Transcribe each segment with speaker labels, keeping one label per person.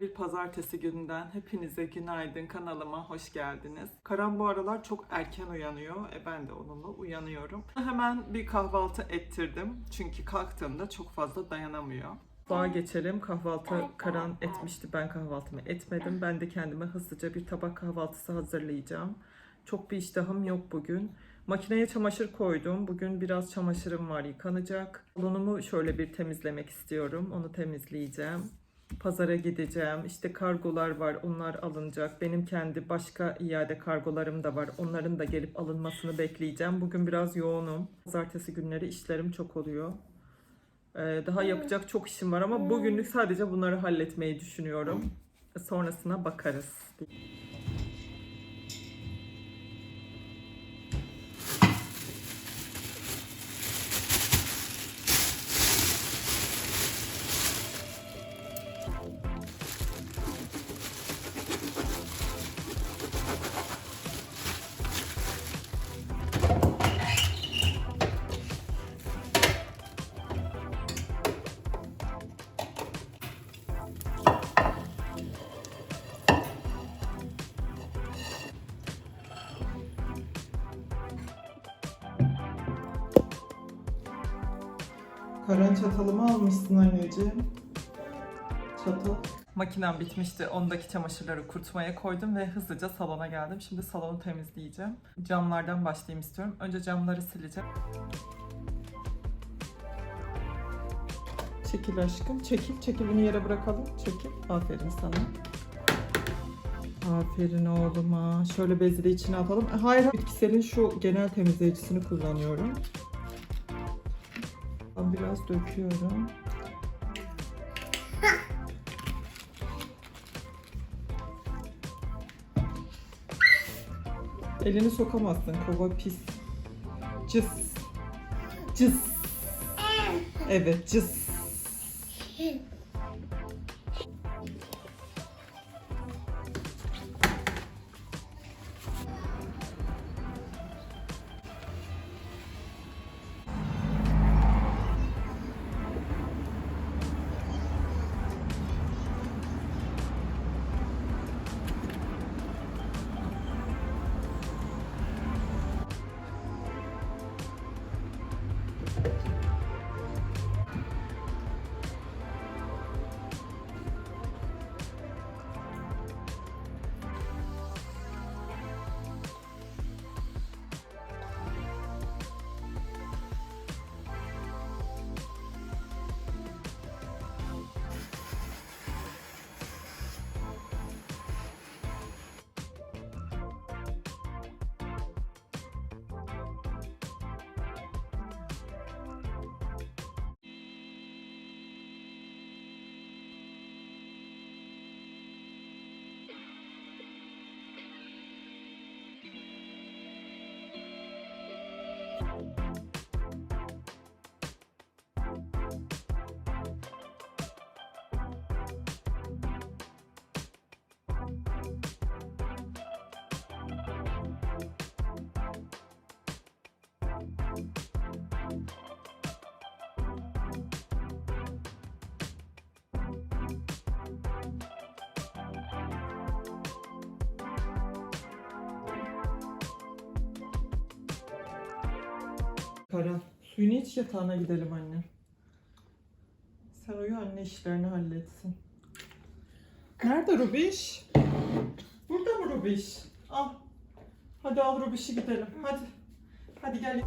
Speaker 1: Bir pazartesi gününden hepinize günaydın kanalıma hoş geldiniz. Karan bu aralar çok erken uyanıyor. E ben de onunla uyanıyorum. Hemen bir kahvaltı ettirdim. Çünkü kalktığımda çok fazla dayanamıyor. Mutfağa geçelim. Kahvaltı Karan etmişti. Ben kahvaltımı etmedim. Ben de kendime hızlıca bir tabak kahvaltısı hazırlayacağım. Çok bir iştahım yok bugün. Makineye çamaşır koydum. Bugün biraz çamaşırım var yıkanacak. Salonumu şöyle bir temizlemek istiyorum. Onu temizleyeceğim. Pazara gideceğim. İşte kargolar var. Onlar alınacak. Benim kendi başka iade kargolarım da var. Onların da gelip alınmasını bekleyeceğim. Bugün biraz yoğunum. Pazartesi günleri işlerim çok oluyor. Ee, daha yapacak çok işim var ama bugünlük sadece bunları halletmeyi düşünüyorum. Sonrasına bakarız. Karan çatalımı almışsın anneciğim. Çatal. Makinem bitmişti. Ondaki çamaşırları kurutmaya koydum ve hızlıca salona geldim. Şimdi salonu temizleyeceğim. Camlardan başlayayım istiyorum. Önce camları sileceğim. Çekil aşkım. Çekil. Çekil bunu yere bırakalım. Çekil. Aferin sana. Aferin oğluma. Şöyle bezi de içine atalım. Hayır. Bitkiselin şu genel temizleyicisini kullanıyorum. Biraz döküyorum. Elini sokamazsın kova pis. Cız. Cız. Evet cız. Thank you. Bye. Karan, suyunu iç yatağına gidelim anne. Sen anne işlerini halletsin. Nerede Rubiş? Burada mı Rubiş? Al. Hadi al Rubiş'i gidelim. Hadi. Hadi gel.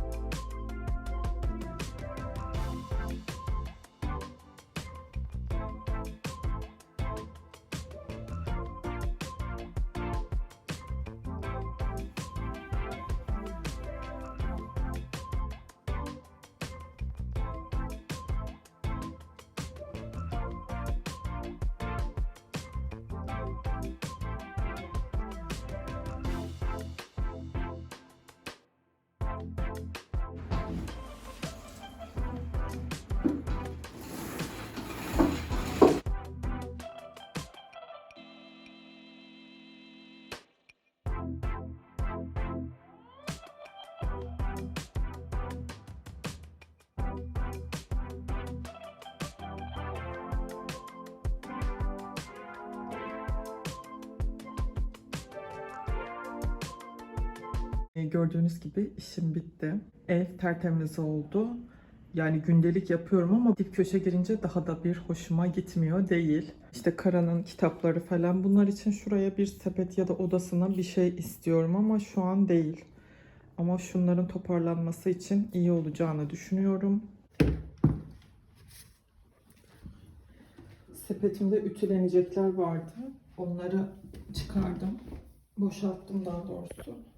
Speaker 1: Gördüğünüz gibi işim bitti. Ev tertemiz oldu. Yani gündelik yapıyorum ama dip köşe girince daha da bir hoşuma gitmiyor değil. İşte Kara'nın kitapları falan bunlar için şuraya bir sepet ya da odasına bir şey istiyorum ama şu an değil. Ama şunların toparlanması için iyi olacağını düşünüyorum. Sepetimde ütülenecekler vardı. Onları çıkardım. Boşalttım daha doğrusu.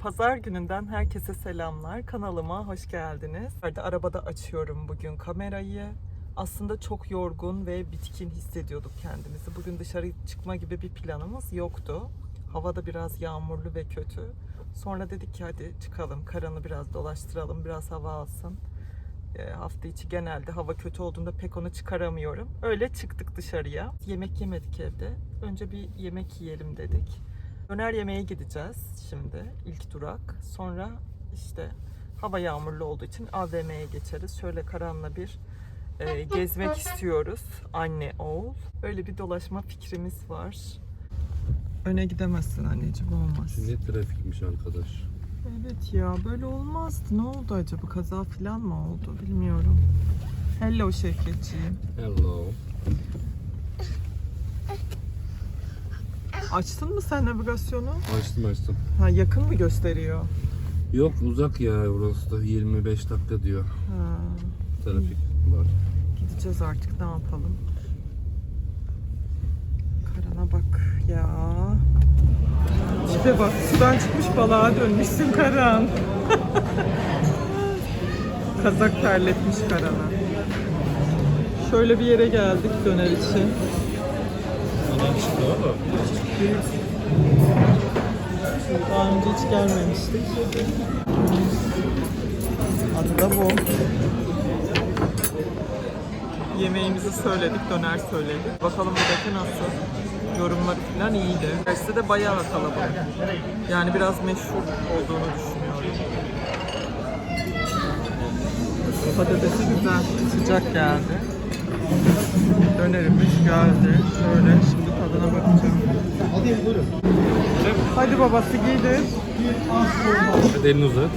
Speaker 1: Pazar gününden herkese selamlar. Kanalıma hoş geldiniz. Arabada açıyorum bugün kamerayı. Aslında çok yorgun ve bitkin hissediyorduk kendimizi. Bugün dışarı çıkma gibi bir planımız yoktu. Hava da biraz yağmurlu ve kötü. Sonra dedik ki hadi çıkalım, karanı biraz dolaştıralım, biraz hava alsın. E, hafta içi genelde hava kötü olduğunda pek onu çıkaramıyorum. Öyle çıktık dışarıya. Yemek yemedik evde. Önce bir yemek yiyelim dedik. Döner yemeğe gideceğiz şimdi ilk durak. Sonra işte hava yağmurlu olduğu için AVM'ye geçeriz. Şöyle karanla bir e, gezmek istiyoruz. Anne, oğul. Öyle bir dolaşma fikrimiz var. Öne gidemezsin anneciğim olmaz.
Speaker 2: Ne trafikmiş arkadaş.
Speaker 1: Evet ya böyle olmazdı. Ne oldu acaba? Kaza falan mı oldu? Bilmiyorum. Hello Şevketciğim.
Speaker 2: Hello.
Speaker 1: Açtın mı sen navigasyonu?
Speaker 2: Açtım açtım.
Speaker 1: Ha yakın mı gösteriyor?
Speaker 2: Yok uzak ya burası da 25 dakika diyor.
Speaker 1: Ha,
Speaker 2: Trafik var.
Speaker 1: gideceğiz artık ne yapalım? Karana bak ya. Tipe bak sudan çıkmış balığa dönmüşsün Karan. Kazak terletmiş Karan'a. Şöyle bir yere geldik döner için. Daha önce hiç gelmemiştik. Adı da bu. Yemeğimizi söyledik, döner söyledik. Bakalım buradaki nasıl? Yorumları falan iyiydi. Üniversite de bayağı kalabalık. Yani biraz meşhur olduğunu düşünüyorum. Patatesi güzel, sıcak geldi. Dönerimiz geldi. Şöyle tadına bakacağım. Hadi babası giydir.
Speaker 2: Hadi elini uzat.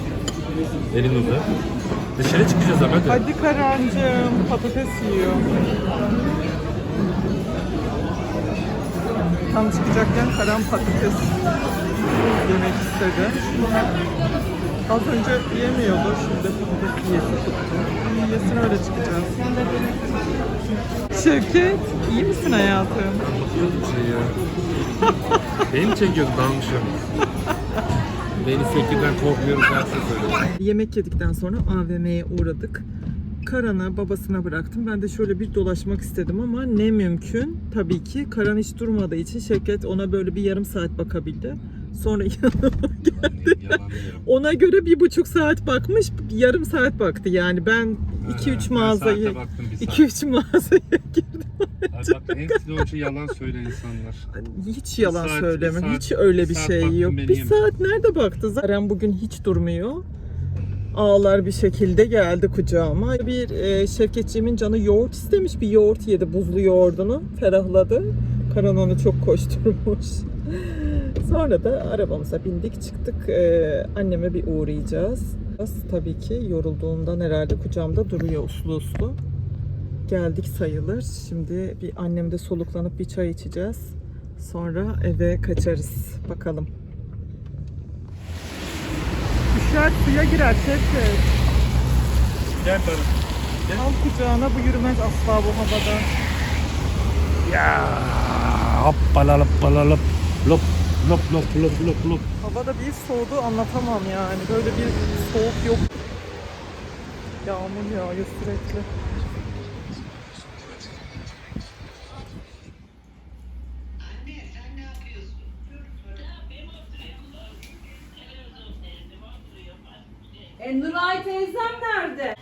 Speaker 2: Elini uzat. Dışarı çıkacağız ama hadi.
Speaker 1: Hadi Karancığım patates yiyor. Tam çıkacakken Karan patates yemek istedi. Az önce yemiyordu, şimdi patates yiyesi tuttu. İyi yesin öyle çıkacağız. Şevket, iyi misin hayatım?
Speaker 2: Şey ya. Beni mi çekiyorsun dalmışım? Beni sekirden korkmuyorum derse söyle.
Speaker 1: Yemek yedikten sonra AVM'ye uğradık. Karan'ı babasına bıraktım. Ben de şöyle bir dolaşmak istedim ama ne mümkün. Tabii ki Karan hiç durmadığı için Şevket ona böyle bir yarım saat bakabildi. Sonra yanıma geldi. Ona göre bir buçuk saat bakmış, yarım saat baktı yani. Ben 2-3
Speaker 2: Ben
Speaker 1: mağazayı,
Speaker 2: saate baktım bir saat.
Speaker 1: 2-3 mağazaya girdim.
Speaker 2: Ay bak hepsi de o şey yalan söyleyen insanlar.
Speaker 1: Hiç yalan
Speaker 2: saat,
Speaker 1: söyleme,
Speaker 2: bir saat,
Speaker 1: hiç öyle bir şey yok. Bir
Speaker 2: yeme.
Speaker 1: saat nerede baktı? Zaten bugün hiç durmuyor. Ağlar bir şekilde geldi kucağıma. Bir e, Şevketciğimin canı yoğurt istemiş. Bir yoğurt yedi, buzlu yoğurdunu. Ferahladı. Karan onu çok koşturmuş. Sonra da arabamıza bindik çıktık. E, anneme bir uğrayacağız. Tabii ki yorulduğundan herhalde kucağımda duruyor uslu uslu. Geldik sayılır. Şimdi bir annemde soluklanıp bir çay içeceğiz. Sonra eve kaçarız. Bakalım. Düşer suya girer Şevket.
Speaker 2: Gel bana.
Speaker 1: Al kucağına bu yürümez asla bu havada.
Speaker 2: Ya hoppala hoppala lop lop lop lop lop lop lop.
Speaker 1: Havada bir soğudu anlatamam yani. Böyle bir soğuk yok. Yağmur yağıyor sürekli.
Speaker 3: E Nuray teyzem nerede?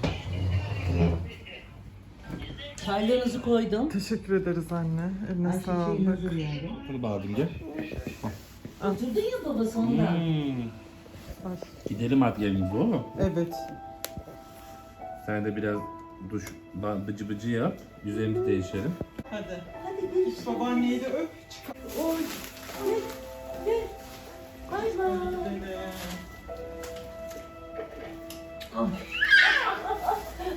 Speaker 3: Çaylarınızı koydum.
Speaker 1: Teşekkür ederiz anne. Eline
Speaker 3: Her şey
Speaker 1: sağlık.
Speaker 3: hazır yani.
Speaker 2: Hadi bağırdım gel.
Speaker 3: Oturdun ya baba sonra.
Speaker 2: Hmm.
Speaker 1: Ay,
Speaker 2: Gidelim artık evimize oğlum.
Speaker 1: Evet.
Speaker 2: Sen de biraz duş bıcı bıcı yap. Üzerimizi değişelim.
Speaker 1: Hadi.
Speaker 3: Hadi görüşürüz.
Speaker 1: Git babaanneyi de öp. Çıkar.
Speaker 3: Oy. Gel. Gel. Bay bay. Ay.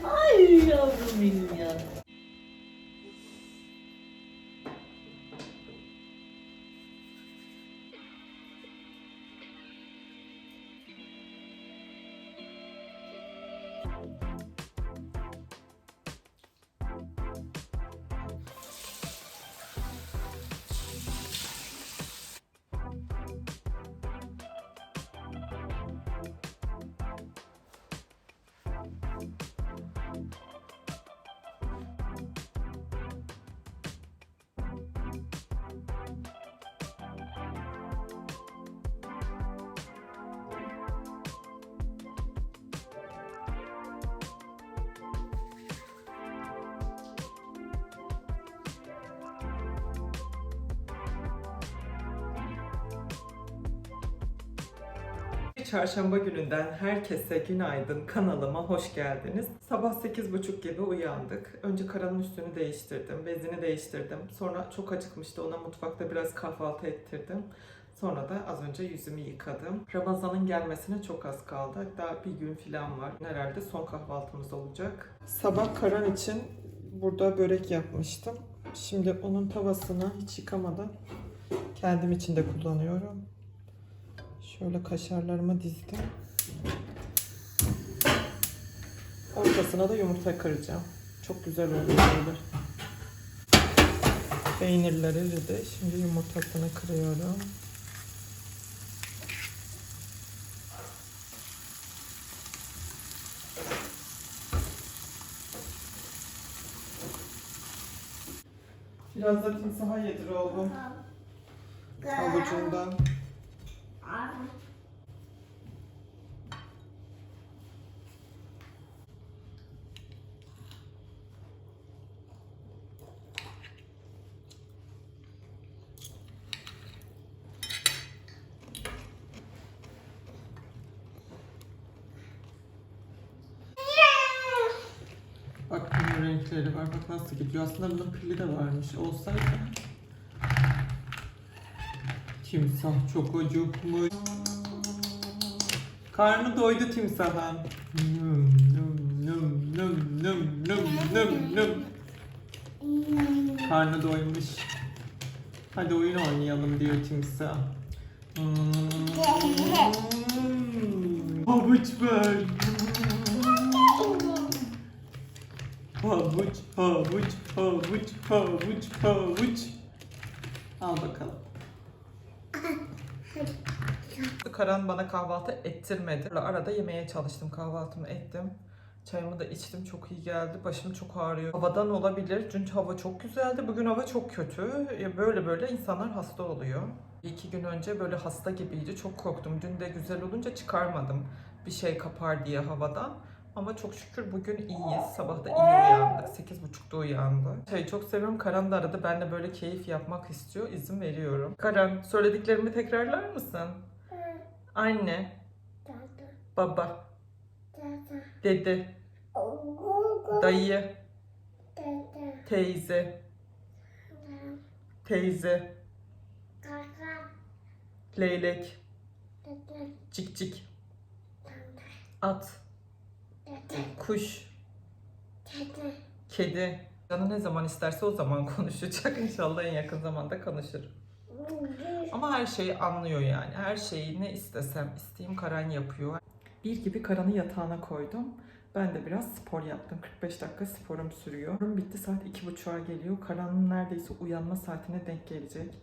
Speaker 3: Ay yavrum benim ya.
Speaker 1: Çarşamba gününden herkese günaydın kanalıma hoş geldiniz. Sabah 8.30 gibi uyandık. Önce Karan'ın üstünü değiştirdim, bezini değiştirdim. Sonra çok acıkmıştı ona mutfakta biraz kahvaltı ettirdim. Sonra da az önce yüzümü yıkadım. Ramazan'ın gelmesine çok az kaldı. Hatta bir gün falan var. Herhalde son kahvaltımız olacak. Sabah Karan için burada börek yapmıştım. Şimdi onun tavasını hiç yıkamadan kendim için de kullanıyorum. Şöyle kaşarlarımı dizdim. Ortasına da yumurta kıracağım. Çok güzel oldu böyle. Peynirleri de şimdi yumurtasını kırıyorum. Biraz da timsaha yedir oğlum. Avucundan. Bak bunun renkleri var. Bak nasıl gidiyor. Aslında bunun pili de varmış. Olsaydı. Timsah çok acıkmış. Karnı doydu timsahın. Nüm nüm nüm nüm nüm nüm nüm nüm. Karnı doymuş. Hadi oyun oynayalım diyor timsah. Hmm. Havuç ver. Havuç, havuç, havuç, havuç, havuç. Al bakalım. Karan bana kahvaltı ettirmedi. Arada yemeye çalıştım. Kahvaltımı ettim. Çayımı da içtim. Çok iyi geldi. Başım çok ağrıyor. Havadan olabilir. Çünkü hava çok güzeldi. Bugün hava çok kötü. Böyle böyle insanlar hasta oluyor. İki gün önce böyle hasta gibiydi. Çok korktum. Dün de güzel olunca çıkarmadım. Bir şey kapar diye havadan. Ama çok şükür bugün iyiyiz. Sabah da iyi uyandık. 8.30'da uyandı. Çayı çok seviyorum. Karan da aradı. Ben de böyle keyif yapmak istiyor. İzin veriyorum. Karan söylediklerimi tekrarlar mısın? Anne, baba, dede, dayı, teyze, teyze, leylek, cik cik, at, kuş, kedi. Canı ne zaman isterse o zaman konuşacak. İnşallah en yakın zamanda konuşur. Ama her şeyi anlıyor yani. Her şeyi ne istesem isteyeyim Karan yapıyor. Bir gibi Karan'ı yatağına koydum. Ben de biraz spor yaptım. 45 dakika sporum sürüyor. Bitti saat 2.30'a geliyor. Karan'ın neredeyse uyanma saatine denk gelecek.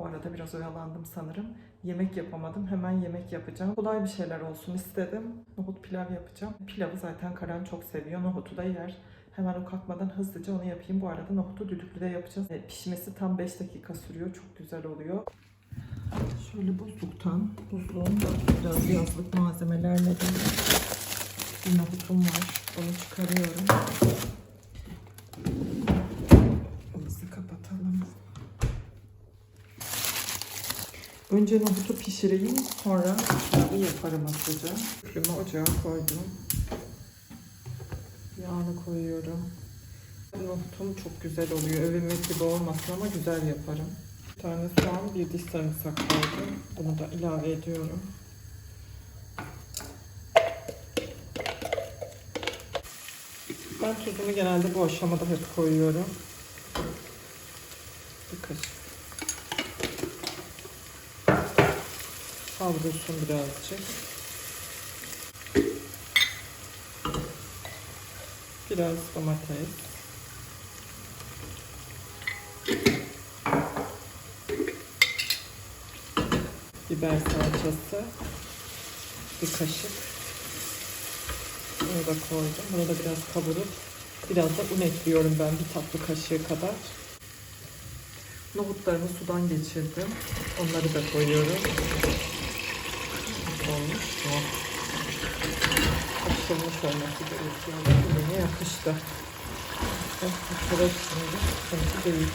Speaker 1: O arada biraz oyalandım sanırım. Yemek yapamadım. Hemen yemek yapacağım. Kolay bir şeyler olsun istedim. Nohut pilav yapacağım. Pilavı zaten Karan çok seviyor. Nohutu da yer. Hemen o kalkmadan hızlıca onu yapayım. Bu arada nohutu düdüklüde yapacağız. E, pişmesi tam 5 dakika sürüyor. Çok güzel oluyor. Şöyle buzluktan, buzluğun biraz yazlık malzemelerle bir nohutum var. Onu çıkarıyorum. Önce nohutu pişireyim, sonra pilavı yaparım hızlıca. Küflümü ocağa koydum. Yağını koyuyorum. Nohutum çok güzel oluyor. Övünmek gibi olmasın ama güzel yaparım. Bir tane soğan, bir diş sarımsak koydum. Bunu da ilave ediyorum. Ben tuzumu genelde bu aşamada hep koyuyorum. Bir kaşık. Kavrulsun birazcık. Biraz domates. Biber salçası. Bir kaşık. Bunu da koydum. Bunu da biraz kavurup biraz da un ekliyorum ben bir tatlı kaşığı kadar. Nohutlarımı sudan geçirdim. Onları da koyuyorum. Olmuş mu? Açılmış olması gerekiyor. Ürüne yakıştı. Oh, bu şimdi sıkıntı değil.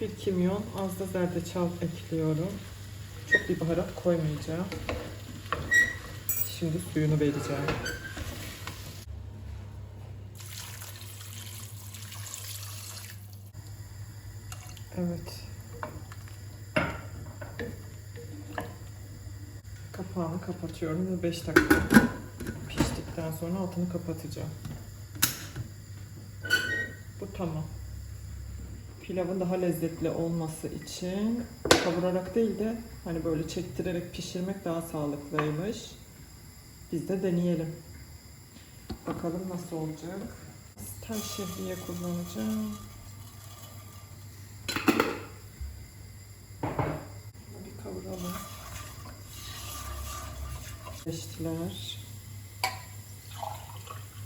Speaker 1: Bir kimyon, az da zerdeçal ekliyorum. Çok bir baharat koymayacağım. Şimdi suyunu vereceğim. Evet. Kapağını kapatıyorum ve 5 dakika piştikten sonra altını kapatacağım. Bu tamam pilavın daha lezzetli olması için kavurarak değil de hani böyle çektirerek pişirmek daha sağlıklıymış. Biz de deneyelim. Bakalım nasıl olacak. Tel şehriye kullanacağım. Bir kavuralım. Beştiler.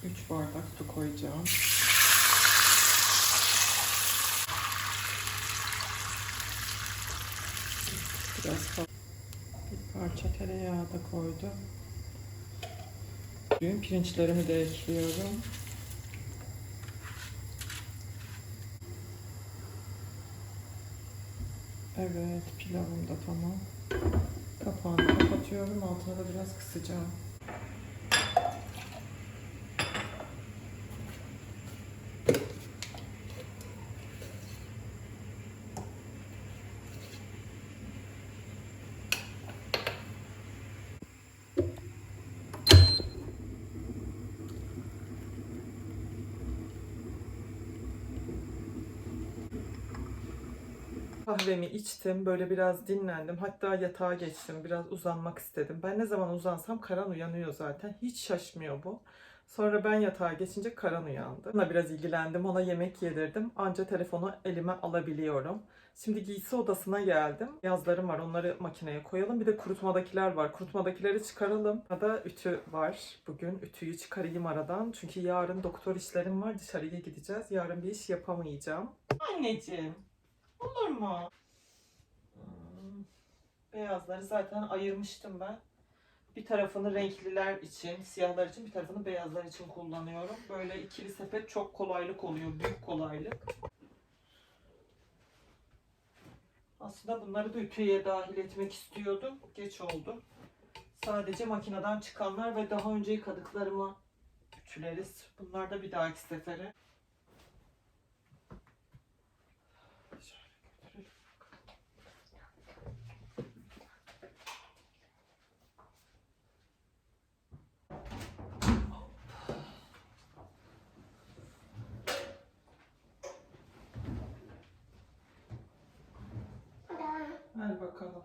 Speaker 1: 3 bardak su koyacağım. Biraz. Bir parça tereyağı da koydum. Düğün pirinçlerimi de ekliyorum. Evet, pilavım da tamam. Kapağını kapatıyorum. Altına da biraz kısacağım. Kahvemi içtim, böyle biraz dinlendim. Hatta yatağa geçtim, biraz uzanmak istedim. Ben ne zaman uzansam Karan uyanıyor zaten. Hiç şaşmıyor bu. Sonra ben yatağa geçince Karan uyandı. Ona biraz ilgilendim, ona yemek yedirdim. Anca telefonu elime alabiliyorum. Şimdi giysi odasına geldim. Yazlarım var, onları makineye koyalım. Bir de kurutmadakiler var. Kurutmadakileri çıkaralım. Burada ütü var. Bugün ütüyü çıkarayım aradan. Çünkü yarın doktor işlerim var. Dışarıya gideceğiz. Yarın bir iş yapamayacağım. Anneciğim. Olur mu? Beyazları zaten ayırmıştım ben. Bir tarafını renkliler için, siyahlar için, bir tarafını beyazlar için kullanıyorum. Böyle ikili sepet çok kolaylık oluyor, büyük kolaylık. Aslında bunları da ütüye dahil etmek istiyordum. Geç oldu. Sadece makineden çıkanlar ve daha önce yıkadıklarımı ütüleriz. Bunlar da bir dahaki sefere. Şöyle götürelim. Ver bakalım.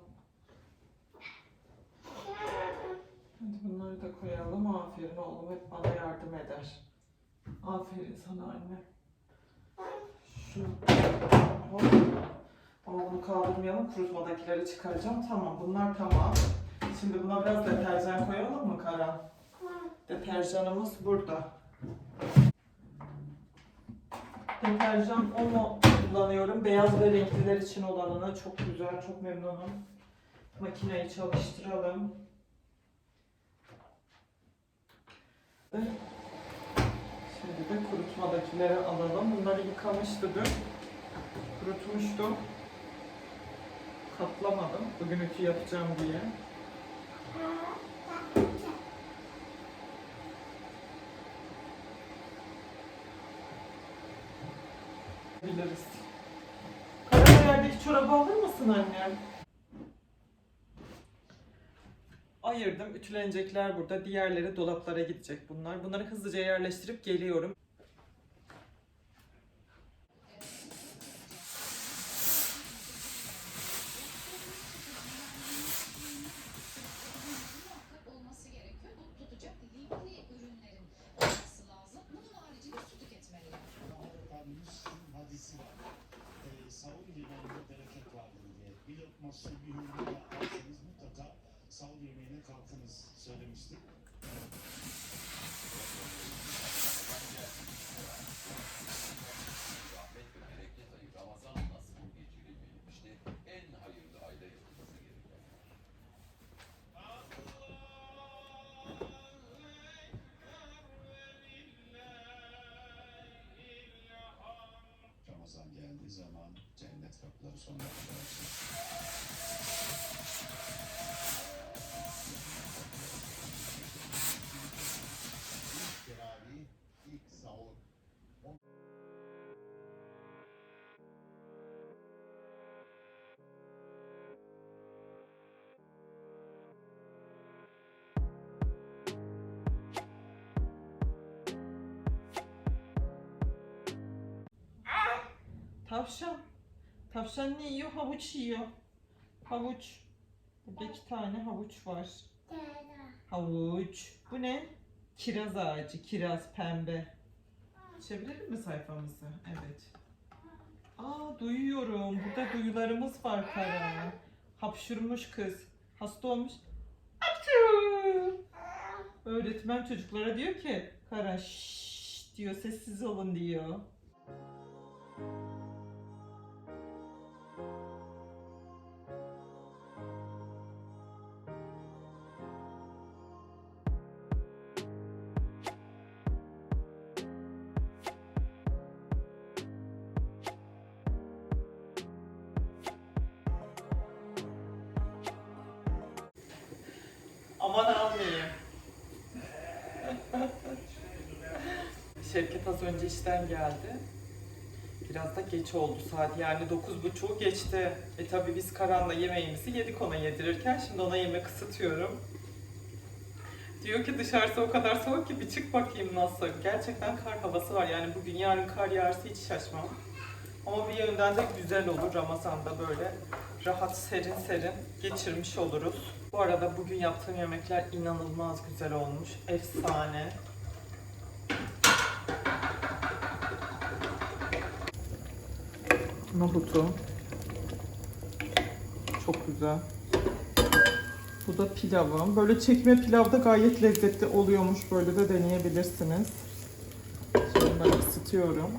Speaker 1: Hadi bunları da koyalım. Aferin oğlum hep bana yardım eder. Aferin sana anne. Şu hop. Bunu kaldırmayalım. Kurutmadakileri çıkaracağım. Tamam bunlar tamam. Şimdi buna biraz deterjan koyalım mı Karan? Deterjanımız burada. Deterjan Omo kullanıyorum. Beyaz ve renkliler için olanını. Çok güzel, çok memnunum. Makineyi çalıştıralım. Şimdi de kurutmadakileri alalım. Bunları yıkamıştı dün. Kurutmuştum. Katlamadım. Bugün ütü yapacağım diye. Annem? Ayırdım. Ütülenecekler burada. Diğerleri dolaplara gidecek bunlar. Bunları hızlıca yerleştirip geliyorum.
Speaker 4: Diye. Bir hurma alsanız mutlaka sahur yemeğine kalkınız
Speaker 5: gereken.
Speaker 4: Ramazan geldiği zaman cennet kapıları sonuna kadar
Speaker 1: Tavşan. Tavşan ne yiyor? Havuç yiyor. Havuç. Burada iki tane havuç var. Havuç. Bu ne? Kiraz ağacı. Kiraz pembe. Çevirelim mi sayfamızı? Evet. Aa duyuyorum. Burada duyularımız var Kara. Hapşurmuş kız. Hasta olmuş. Hapşur. Öğretmen çocuklara diyor ki Kara şşş diyor sessiz olun diyor. Aman almayayım. Şevket az önce işten geldi. Biraz da geç oldu saat yani dokuz buçuğu geçti. E tabi biz Karan'la yemeğimizi yedik ona yedirirken şimdi ona yemek ısıtıyorum. Diyor ki dışarısı o kadar soğuk ki bir çık bakayım nasıl. Gerçekten kar havası var yani bugün yarın kar yağarsa hiç şaşmam. Ama bir yönden de güzel olur Ramazan'da böyle rahat serin serin geçirmiş oluruz. Bu arada bugün yaptığım yemekler inanılmaz güzel olmuş. Efsane. Nohutu. Çok güzel. Bu da pilavım. Böyle çekme pilav da gayet lezzetli oluyormuş. Böyle de deneyebilirsiniz. Şimdi ben ısıtıyorum.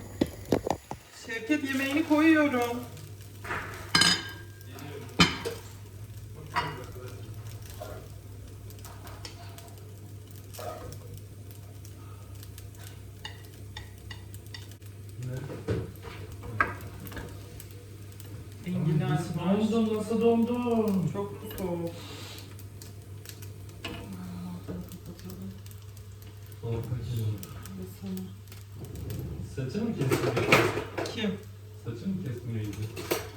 Speaker 1: Şevket yemeğini koyuyorum. Enginar var.
Speaker 2: Dondum nasıl dondum?
Speaker 1: Çok soğuk.
Speaker 2: Saçını mı kestin?
Speaker 1: Kim?
Speaker 2: Saçını mı kestin neydi?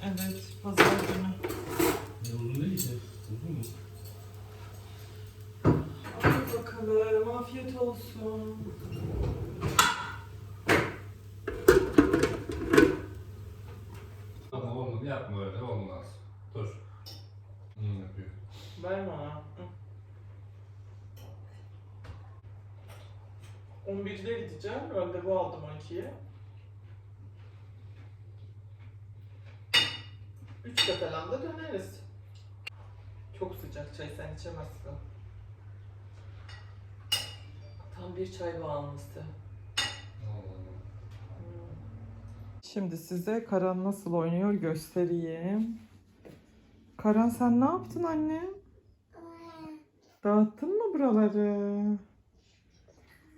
Speaker 1: Evet, pazar günü.
Speaker 2: Ne uzun değil ki. Uzun mu?
Speaker 1: Bakalım, afiyet olsun.
Speaker 2: Ama olmaz. Yapma öyle. Olmaz. Dur. Hı, yapıyor.
Speaker 1: Ver bana. Hı. 11'de gideceğim, randevu aldım 12'ye. 3'te falan da döneriz. Çok sıcak çay, sen içemezsin. Tam bir çay bağımlısı. Şimdi size Karan nasıl oynuyor göstereyim. Karan sen ne yaptın anne? Dağıttın mı buraları?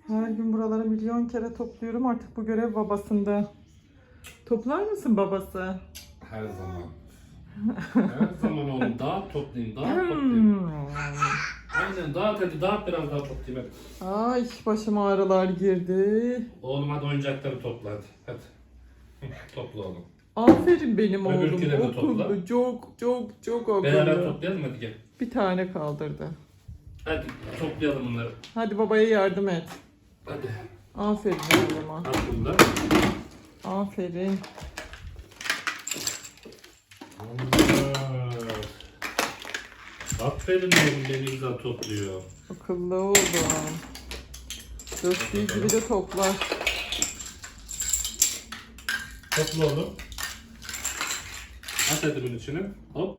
Speaker 1: Her gün buraları milyon kere topluyorum. Artık bu görev babasında. Toplar mısın babası?
Speaker 2: Her zaman. Her zaman oğlum. Dağıt toplayayım. Dağıt toplayayım. Aynen dağıt hadi. Dağıt biraz daha toplayayım hadi.
Speaker 1: Ay başıma ağrılar girdi.
Speaker 2: Oğlum hadi oyuncakları topla hadi. Hadi. Topla oğlum.
Speaker 1: Aferin benim oğlum.
Speaker 2: Öbürküleri de topla.
Speaker 1: Çok çok çok
Speaker 2: Beraber
Speaker 1: akıllı.
Speaker 2: toplayalım hadi gel.
Speaker 1: Bir tane kaldırdı.
Speaker 2: Hadi toplayalım bunları.
Speaker 1: Hadi babaya yardım et.
Speaker 2: Hadi.
Speaker 1: Aferin oğluma.
Speaker 2: Bunu da.
Speaker 1: Aferin.
Speaker 2: Aferin oğlum beni güzel topluyor.
Speaker 1: Akıllı oğlum. Döktüğü gibi de toplar.
Speaker 2: Topla oğlum. At hadi bunun içine. Hop.